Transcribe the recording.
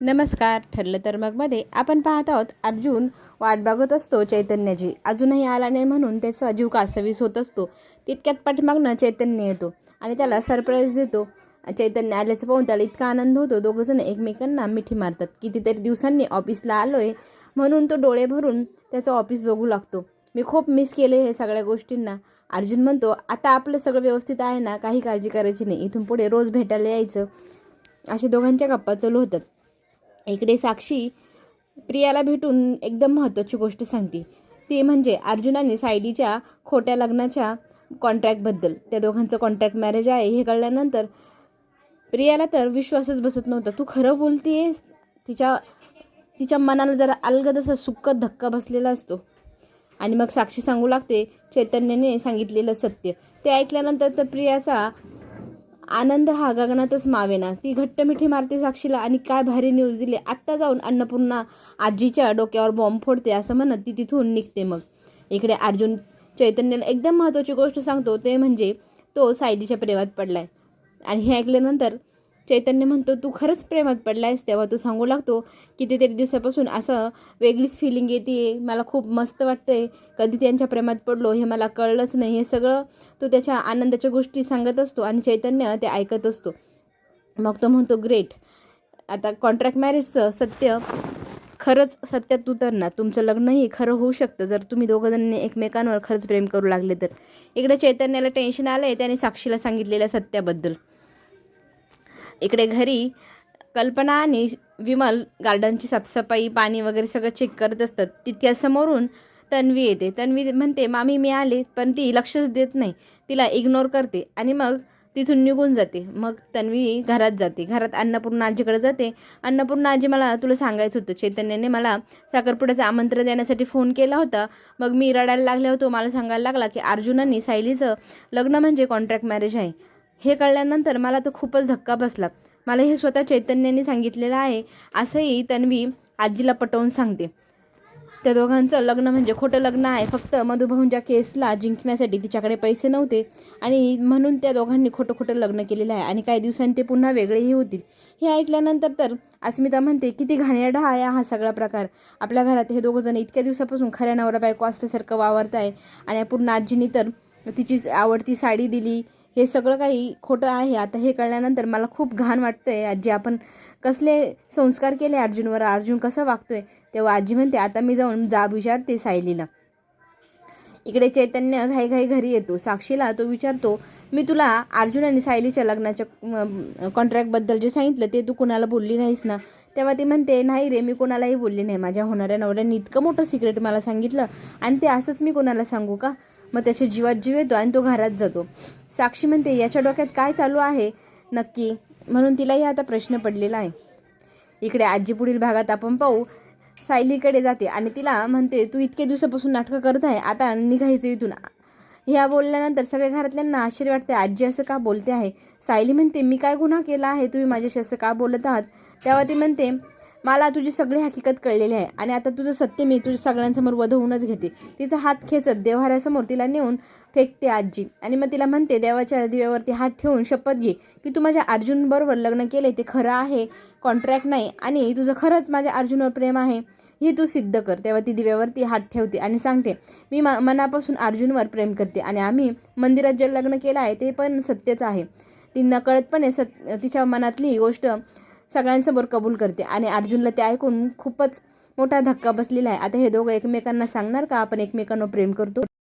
नमस्कार ठरलं तर मगमध्ये आपण पाहत आहोत अर्जुन वाट बघत असतो चैतन्याची अजूनही आला नाही म्हणून त्याचा जीव कासवीस होत असतो. तितक्यात पाठीमागनं चैतन्य येतो आणि त्याला सरप्राईज देतो. चैतन्य आल्याचं पाहून त्याला इतका आनंद होतो. दोघंजण एकमेकांना मिठी मारतात. कितीतरी दिवसांनी ऑफिसला आलो आहे म्हणून तो डोळे भरून त्याचं ऑफिस बघू लागतो. मी खूप मिस केले हे सगळ्या गोष्टींना. अर्जुन म्हणतो आता आपलं सगळं व्यवस्थित आहे ना? काही काळजी करायची नाही. इथून पुढे रोज भेटायला यायचं. असे दोघांच्या गप्पा चालू होतात. इकडे साक्षी प्रियाला भेटून एकदम महत्त्वाची गोष्ट सांगते. ती म्हणजे अर्जुनाने सायलीच्या खोट्या लग्नाच्या कॉन्ट्रॅक्टबद्दल त्या दोघांचं कॉन्ट्रॅक्ट मॅरेज आहे हे कळल्यानंतर प्रियाला तर विश्वासच बसत नव्हता. तू खरं बोलतेस? तिच्या तिच्या मनाला जरा अलगद असा सुक्क धक्का बसलेला असतो. आणि मग साक्षी सांगू लागते चैतन्याने सांगितलेलं सत्य. ते ऐकल्यानंतर तर प्रियाचा आनंद हा गगनातच मावेना. ती घट्ट मिठी मारते साक्षीला आणि काय भारी न्यूज दिली. आत्ता जाऊन अन्नपूर्णा आजीच्या डोक्यावर बॉम्ब फोडते असं म्हणत ती तिथून निघते मग. इकडे अर्जुन चैतन्याला एकदम महत्त्वाची गोष्ट सांगतो ते म्हणजे तो सायलीच्या प्रेमात पडलाय. आणि हे ऐकल्यानंतर चैतन्य म्हणतो तू खरंच प्रेमात पडलायस तेव्हा तू सांगू लागतो कितीतरी दिवसापासून असं वेगळीच फिलिंग येते. मला खूप मस्त वाटतंय. कधी त्यांच्या प्रेमात पडलो हे मला कळलंच नाही. हे सगळं तो त्याच्या आनंदाच्या गोष्टी सांगत असतो आणि चैतन्य ते ऐकत असतो. मग तो म्हणतो ग्रेट. आता कॉन्ट्रॅक्ट मॅरेजचं सत्य खरंच सत्यात उतरणार तुमचं लग्नही खरं होऊ शकतं. जर तुम्ही दोघं एकमेकांवर खरंच प्रेम करू लागले तर. इकडे चैतन्याला टेन्शन आलं आहे त्याने साक्षीला सांगितलेल्या सत्याबद्दल. इकडे घरी कल्पना आणि विमल गार्डनची साफसफाई पाणी वगैरे सगळं चेक करत असतात. तितक्या समोरून तन्वी येते. तन्वी म्हणते मामी मी आले पण ती लक्षच देत नाही. तिला इग्नोर करते आणि मग तिथून निघून जाते. मग तन्वी घरात जाते. घरात अन्नपूर्णा आजीकडे जाते. अन्नपूर्णा आजी मला तुला सांगायचं होतं. चैतन्याने मला साखरपुड्याचं आमंत्रण देण्यासाठी फोन केला होता. मग मी रडायला लागले होतो. मला सांगायला लागला की अर्जुनांनी सायलीचं लग्न म्हणजे कॉन्ट्रॅक्ट मॅरेज आहे. हे कळल्यानंतर मला तर खूपच धक्का बसला. मला हे स्वतः चैतन्याने सांगितलेलं आहे असंही तन्वी आजीला पटवून सांगते. त्या दोघांचं लग्न म्हणजे खोटं लग्न आहे. फक्त मधुभाऊंच्या केसला जिंकण्यासाठी तिच्याकडे पैसे नव्हते आणि म्हणून त्या दोघांनी खोटं खोटं लग्न केलेलं आहे आणि काही दिवसांनी ते पुन्हा वेगळेही होतील. हे ऐकल्यानंतर तर अस्मिता म्हणते किती घाणेरडा आहे हा सगळा प्रकार. आपल्या घरात हे दोघंजण इतक्या दिवसापासून खऱ्या नवरा बायको असल्यासारखं वावरत आहे आणि पूर्ण आजीनी तर तिची आवडती साडी दिली हे सगळं काही खोटं आहे. आता हे कळल्यानंतर मला खूप घाण वाटतंय. आजी आपण कसले संस्कार केले अर्जुनवर? अर्जुन कसं वागतोय? तेव्हा आजी म्हणते आता मी जाऊन जाब विचारते सायलीला. इकडे चैतन्य घाई घरी येतो. साक्षीला तो विचारतो मी तुला अर्जुन आणि सायलीच्या लग्नाच्या कॉन्ट्रॅक्टबद्दल जे सांगितलं ते तू कुणाला बोलली नाहीस ना? तेव्हा ती म्हणते नाही रे मी कोणालाही बोलली नाही. माझ्या होणाऱ्या नवऱ्याने इतकं मोठं सिक्रेट मला सांगितलं आणि ते असंच मी कोणाला सांगू का? मग त्याच्या जीवात जीव येतो आणि तो घरात जातो. साक्षी म्हणते याच्या डोक्यात काय चालू आहे? नक्की. म्हणून तिलाही आता प्रश्न पडलेला आहे. इकडे आजी पुढील भागात आपण पाहू. सायलीकडे जाते आणि तिला म्हणते तू इतके दिवसापासून नाटकं करत आहे आता निघायचं इथून. ह्या बोलल्यानंतर सगळ्या घरातल्यांना आश्चर्य वाटते. आजी असं का बोलते आहे? सायली म्हणते मी काय गुन्हा केला आहे? तुम्ही माझ्याशी असं का बोलत आहात? तेव्हा ती म्हणते मला तुझी सगळी हकीकत कळलेली आहे. आणि आता तुझं सत्य मी तुझ्या सगळ्यांसमोर वधवूनच घेते. तिचा हात खेचत देव्हाऱ्यासमोर तिला नेऊन फेकते आजी. आणि मग तिला म्हणते देवाच्या दिव्यावरती हात ठेवून शपथ घे की तू माझ्या अर्जुनबरोबर लग्न केले ते खरं आहे कॉन्ट्रॅक्ट नाही आणि तुझं खरंच माझ्या अर्जुनवर प्रेम आहे हे तू सिद्ध कर. तेव्हा ती दिव्यावरती हात ठेवते आणि सांगते मी मा मनापासून अर्जुनवर प्रेम करते आणि आम्ही मंदिरात जे लग्न केलं आहे ते पण सत्यच आहे. ती नकळतपणे सत तिच्या मनातली गोष्ट सगळ्यांसमोर कबूल करते. आणि अर्जुनला ते ऐकून खूपच मोठा धक्का बसलेला आहे. आता हे दोघं एकमेकांना सांगणार का? आपण एकमेकांना प्रेम करतो?